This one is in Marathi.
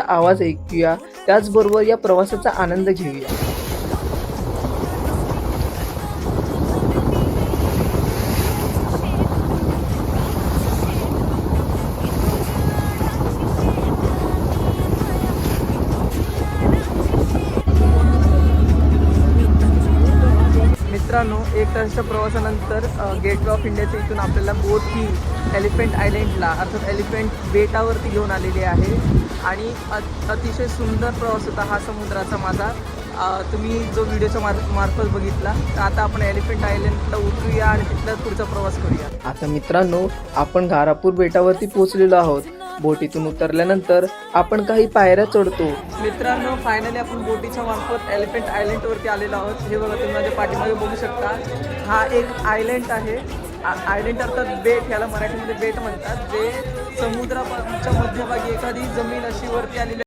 आवाज ऐकूया. त्याचबरोबर या प्रवासाचा आनंद घेऊया. मित्रांनो एक तासाच्या प्रवासानंतर गेट वे ऑफ इंडियाच्या इथून आपल्याला बोट ही एलिफंट आयलंडला अर्थात एलिफंट बेटावरती घेऊन आलेली आहे. आणि अतिशय सुंदर प्रवास होता हा समुद्राचा माझा. तुम्ही जो व्हिडिओच्या मार मार्फत बघितला तर आता आपण एलिफंट आयलंडला उतरूया आणि तिथला पुढचा प्रवास करूया. आता मित्रांनो आपण घारापूर बेटावरती पोहोचलेलो आहोत. बोटीतून उतरल्यानंतर आपण काही पायऱ्या चढतो. मित्रांनो फायनली आपण बोटीच्या मार्फत एलिफंट आयलंड वरती आलेलो आहोत. हे बघा तुम्ही माझ्या पाठीमागे बघू शकता. हा एक आयलंड आहे. आयलंड अर्थात बेट ह्याला मराठीमध्ये बेट म्हणतात. जे समुद्राच्या मध्यभागी एखादी जमीन अशी वरती आलेली